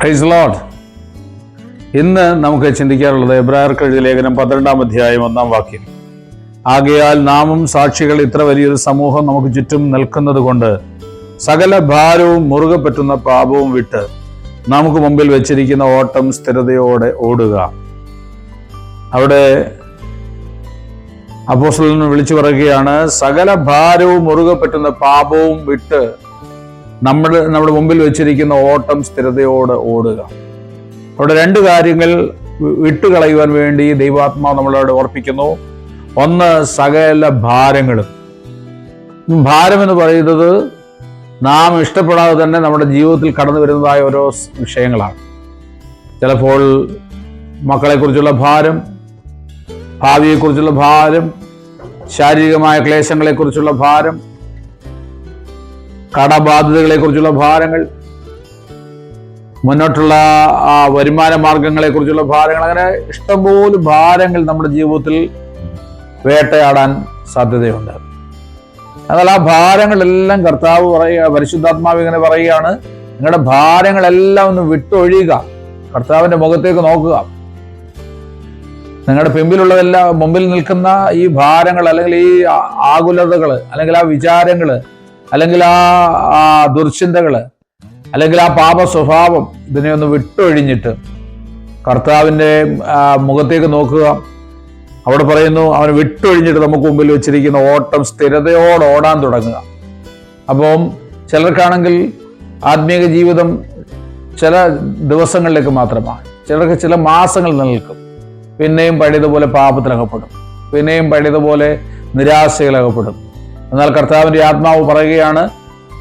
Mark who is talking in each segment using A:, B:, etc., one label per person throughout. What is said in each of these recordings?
A: Price load ഇന്ന് നമുക്ക് ചിന്തിക്കാറുള്ളത് എബ്രായർ കഴുതിയ ലേഖനം പന്ത്രണ്ടാം അധ്യായം ഒന്നാം വാക്യം. ആകയാൽ നാമും സാക്ഷികൾ ഇത്ര വലിയൊരു സമൂഹം നമുക്ക് ചുറ്റും നിൽക്കുന്നത് കൊണ്ട് സകല ഭാരവും മുറുകെ പറ്റുന്ന പാപവും വിട്ട് നമുക്ക് മുമ്പിൽ വെച്ചിരിക്കുന്ന ഓട്ടം സ്ഥിരതയോടെ ഓടുക. അവിടെ അപ്പോസ്റ്റലിന് വിളിച്ചു പറയുകയാണ് സകല ഭാരവും മുറുകെ പറ്റുന്ന പാപവും വിട്ട് നമ്മൾ നമ്മുടെ മുമ്പിൽ വെച്ചിരിക്കുന്ന ഓട്ടം സ്ഥിരതയോട് ഓടുക. അവിടെ രണ്ട് കാര്യങ്ങൾ വിട്ടുകളയുവാൻ വേണ്ടി ദൈവാത്മാവ് നമ്മളോട് ഓർപ്പിക്കുന്നു. ഒന്ന് സകല ഭാരങ്ങളും. ഭാരം എന്ന് പറയുന്നത് നാം ഇഷ്ടപ്പെടാതെ തന്നെ നമ്മുടെ ജീവിതത്തിൽ കടന്നു വരുന്നതായ ഓരോ വിഷയങ്ങളാണ്. ചിലപ്പോൾ മക്കളെക്കുറിച്ചുള്ള ഭാരം ഭാവിയെക്കുറിച്ചുള്ള ഭാരം ശാരീരികമായ ക്ലേശങ്ങളെക്കുറിച്ചുള്ള ഭാരം കടബാധ്യതകളെ കുറിച്ചുള്ള ഭാരങ്ങൾ മുന്നോട്ടുള്ള ആ, വരുമാന മാർഗങ്ങളെ കുറിച്ചുള്ള ഭാരങ്ങൾ അങ്ങനെ ഇഷ്ടംപോലെ ഭാരങ്ങൾ നമ്മുടെ ജീവിതത്തിൽ വേട്ടയാടാൻ സാധ്യതയുണ്ട്. എന്നാൽ ആ ഭാരങ്ങളെല്ലാം കർത്താവ് പറയുക പരിശുദ്ധാത്മാവ് ഇങ്ങനെ പറയുകയാണ് നിങ്ങളുടെ ഭാരങ്ങളെല്ലാം ഒന്ന് വിട്ടൊഴിയുക കർത്താവിന്റെ മുഖത്തേക്ക് നോക്കുക. നിങ്ങളുടെ പിമ്പിലുള്ളതെല്ലാം മുമ്പിൽ നിൽക്കുന്ന ഈ ഭാരങ്ങൾ അല്ലെങ്കിൽ ഈ ആകുലതകൾ അല്ലെങ്കിൽ ആ വിചാരങ്ങൾ അല്ലെങ്കിൽ ആ ആ ദുർചിന്തകൾ അല്ലെങ്കിൽ ആ പാപ സ്വഭാവം ഇതിനെ ഒന്ന് വിട്ടൊഴിഞ്ഞിട്ട് കർത്താവിന്റെ മുഖത്തേക്ക് നോക്കുക. അവിടെ പറയുന്നു അവൻ വിട്ടൊഴിഞ്ഞിട്ട് നമുക്ക് മുമ്പിൽ വെച്ചിരിക്കുന്ന ഓട്ടം സ്ഥിരതയോടെ ഓടാൻ തുടങ്ങുക. അപ്പം ചിലർക്കാണെങ്കിൽ ആത്മീയ ജീവിതം ചില ദിവസങ്ങളിലേക്ക് മാത്രമാണ്. ചിലർക്ക് ചില മാസങ്ങൾ നിലനിൽക്കും. പിന്നെയും പഴയതുപോലെ പാപത്തിലകപ്പെടും. പിന്നെയും പഴയതുപോലെ നിരാശയിലകപ്പെടും. എന്നാൽ കർത്താവിന്റെ ആത്മാവ് പറയുകയാണ്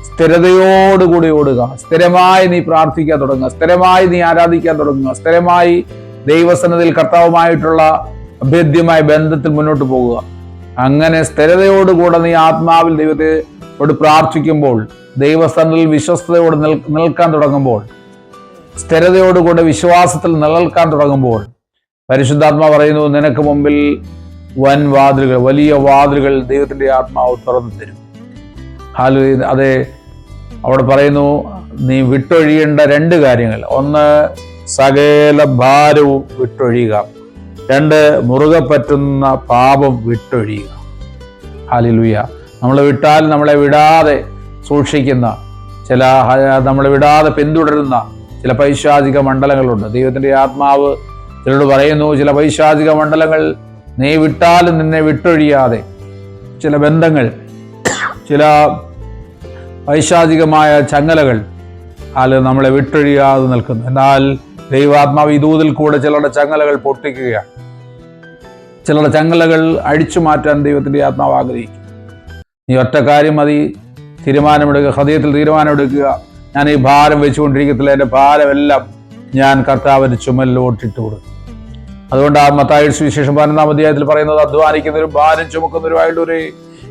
A: സ്ഥിരതയോടുകൂടി ഓടുക സ്ഥിരമായി നീ പ്രാർത്ഥിക്കാൻ തുടങ്ങുക സ്ഥിരമായി നീ ആരാധിക്കാൻ തുടങ്ങുക സ്ഥിരമായി ദൈവസന്നതിൽ കർത്താവുമായിട്ടുള്ള അഭേദ്യമായ ബന്ധത്തിൽ മുന്നോട്ട് പോകുക. അങ്ങനെ സ്ഥിരതയോടുകൂടെ നീ ആത്മാവിൽ ദൈവത്തെയോട് പ്രാർത്ഥിക്കുമ്പോൾ ദൈവസന്നിധിയിൽ വിശ്വസ്തയോട് നിൽക്കാൻ തുടങ്ങുമ്പോൾ സ്ഥിരതയോടുകൂടെ വിശ്വാസത്തിൽ നിലനിൽക്കാൻ തുടങ്ങുമ്പോൾ പരിശുദ്ധാത്മാ പറയുന്നു നിനക്ക് മുമ്പിൽ വൻ വാതിലുകൾ വലിയ വാതിലുകൾ ദൈവത്തിന്റെ ആത്മാവ് തുറന്നു തരും. ഹാലു അതെ അവിടെ പറയുന്നു നീ വിട്ടൊഴിയേണ്ട രണ്ട് കാര്യങ്ങൾ. ഒന്ന് സകല ഭാരവും വിട്ടൊഴിയുക. രണ്ട് മുറുകെ പറ്റുന്ന പാപം വിട്ടൊഴിയുക. ഹാലിലുയ നമ്മൾ വിട്ടാൽ നമ്മളെ വിടാതെ സൂക്ഷിക്കുന്ന ചില നമ്മളെ വിടാതെ പിന്തുടരുന്ന ചില പൈശാചിക മണ്ഡലങ്ങളുണ്ട്. ദൈവത്തിന്റെ ആത്മാവ് ചിലരോട് പറയുന്നു ചില പൈശാചിക മണ്ഡലങ്ങൾ നീ വിട്ടാലും നിന്നെ വിട്ടൊഴിയാതെ. ചില ബന്ധങ്ങൾ ചില പൈശാചികമായ ചങ്ങലകൾ അല്ല നമ്മളെ വിട്ടൊഴിയാതെ നിൽക്കുന്നു. എന്നാൽ ദൈവാത്മാവ് ഈ ദൂതിൽ കൂടെ ചിലരുടെ ചങ്ങലകൾ പൊട്ടിക്കുകയാണ്. ചിലരുടെ ചങ്ങലകൾ അഴിച്ചു മാറ്റാൻ ദൈവത്തിന്റെ ആത്മാവ് ആഗ്രഹിക്കും നീ ഒറ്റ കാര്യം മതി. തീരുമാനമെടുക്കുക ഹൃദയത്തിൽ തീരുമാനമെടുക്കുക. ഞാൻ ഈ ഭാരം വെച്ചുകൊണ്ടിരിക്കത്തില്ല. എന്റെ ഭാരമെല്ലാം ഞാൻ കർത്താവിന്റെ ചുമലിലോട്ടിട്ട് കൊടുക്കും. അതുകൊണ്ട് ആ മത്തായ സുവിശേഷം പതിനൊന്നാം അധ്യായത്തിൽ പറയുന്നത് അധ്വാനിക്കുന്നവരും ഭാരം ചുമക്കുന്നവരുമായിട്ടൊരു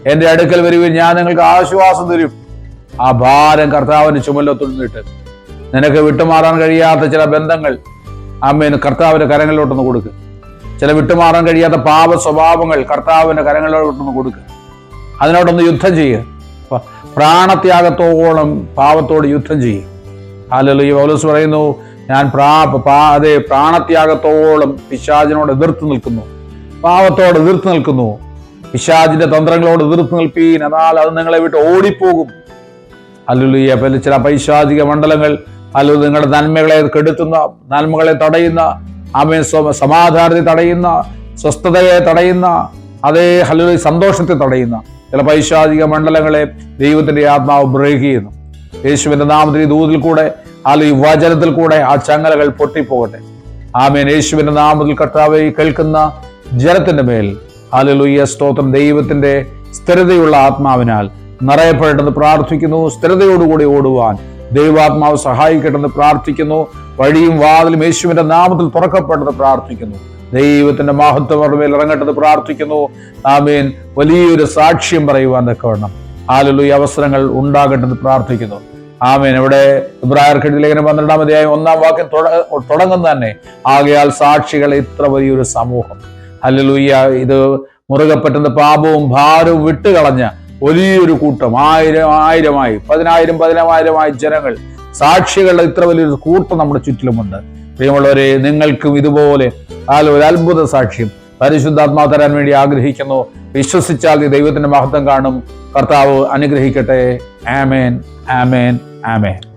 A: എന്റെ അടുക്കൽ വരുവിൻ ഞാൻ നിങ്ങൾക്ക് ആശ്വാസം തരും. ആ ഭാരം കർത്താവിന് ചുമലൊത്തുന്നിട്ട് നിനക്ക് വിട്ടുമാറാൻ കഴിയാത്ത ചില ബന്ധങ്ങൾ അമ്മേന് കർത്താവിന്റെ കരങ്ങളിലോട്ടൊന്ന് കൊടുക്കുക ചില വിട്ടുമാറാൻ കഴിയാത്ത പാപ സ്വഭാവങ്ങൾ കർത്താവിന്റെ കരങ്ങളിലോട്ടൊന്ന് കൊടുക്കുക അതിനോടൊന്ന് യുദ്ധം ചെയ്യുക പ്രാണത്യാഗത്തോളം പാപത്തോട് യുദ്ധം ചെയ്യുക അല്ലല്ലോ ഈ പൗലോസ് പറയുന്നു ഞാൻ പ്രാ അതെ പ്രാണത്യാഗത്തോളം പിശാചിനോട് എതിർത്ത് നിൽക്കുന്നു. പാവത്തോട് എതിർത്ത് നിൽക്കുന്നു. പിശാചിന്റെ തന്ത്രങ്ങളോട് എതിർത്ത് നിൽപ്പീൻ. എന്നാൽ അത് നിങ്ങളെ വിട്ട് ഓടിപ്പോകും. അല്ലുലിയ ചില പൈശാചിക മണ്ഡലങ്ങൾ അല്ലെങ്കിൽ നിങ്ങളുടെ നന്മകളെ കെടുത്തുന്ന നന്മകളെ തടയുന്ന ആമേ സമാധാനത്തെ തടയുന്ന സ്വസ്ഥതയെ തടയുന്ന അതേ ഹലു സന്തോഷത്തെ തടയുന്ന ചില പൈശാചിക മണ്ഡലങ്ങളെ ദൈവത്തിന്റെ ആത്മാവ് ബ്രേക്ക് ചെയ്യുന്നു. യേശുവിന്റെ നാമത്തിൽ ദൂതിൽ കൂടെ അല്ലെങ്കിൽ ഈ വചനത്തിൽ കൂടെ ആ ചങ്ങലകൾ പൊട്ടിപ്പോകട്ടെ. ആമേൻ. യേശുവിന്റെ നാമത്തിൽ കർത്താവെ കേൾക്കുന്ന ജനത്തിന്റെ മേൽ ഹാലലുയ്യ സ്തോത്രം. ദൈവത്തിന്റെ സ്ഥിരതയുള്ള ആത്മാവിനാൽ നിറയപ്പെടേണ്ടെന്ന് പ്രാർത്ഥിക്കുന്നു. സ്ഥിരതയോടുകൂടി ഓടുവാൻ ദൈവാത്മാവ് സഹായിക്കട്ടെന്ന് പ്രാർത്ഥിക്കുന്നു. വഴിയും വാതിലും യേശുവിന്റെ നാമത്തിൽ തുറക്കപ്പെട്ടെന്ന് പ്രാർത്ഥിക്കുന്നു. ദൈവത്തിന്റെ മഹത്വം അവരുടെ മേൽ ഇറങ്ങട്ടെന്ന് പ്രാർത്ഥിക്കുന്നു. ആമേൻ. വലിയൊരു സാക്ഷ്യം പറയുവാൻ തക്കവണ്ണം. ആലുലു അവസരങ്ങൾ ഉണ്ടാകട്ടെന്ന് പ്രാർത്ഥിക്കുന്നു. ആമേൻ. ഇവിടെ ഇബ്രാഹിം ലേഖനം പന്ത്രണ്ടാം അധ്യായം ഒന്നാം വാക്യം തുടങ്ങുന്ന തന്നെ. ആകയാൽ സാക്ഷികൾ ഇത്ര വലിയൊരു സമൂഹം. അല്ലലൂയ്യ ഇത് മുറുകെ പറ്റുന്ന പാപവും ഭാരവും വിട്ടുകളഞ്ഞ വലിയൊരു കൂട്ടം. ആയിരം ആയിരമായി പതിനായിരം പതിനായിരമായി ജനങ്ങൾ. സാക്ഷികളുടെ ഇത്ര വലിയൊരു കൂട്ടം നമ്മുടെ ചുറ്റിലുമുണ്ട്. പ്രിയമുള്ളവരെ നിങ്ങൾക്കും ഇതുപോലെ ഒരു അത്ഭുത സാക്ഷ്യം പരിശുദ്ധാത്മാ തരാൻ വേണ്ടി ആഗ്രഹിക്കുന്നു. വിശ്വസിച്ചാൽ ദൈവത്തിന്റെ മഹത്വം കാണും. കർത്താവ് അനുഗ്രഹിക്കട്ടെ. ആമേൻ ആമേൻ. ആമേൻ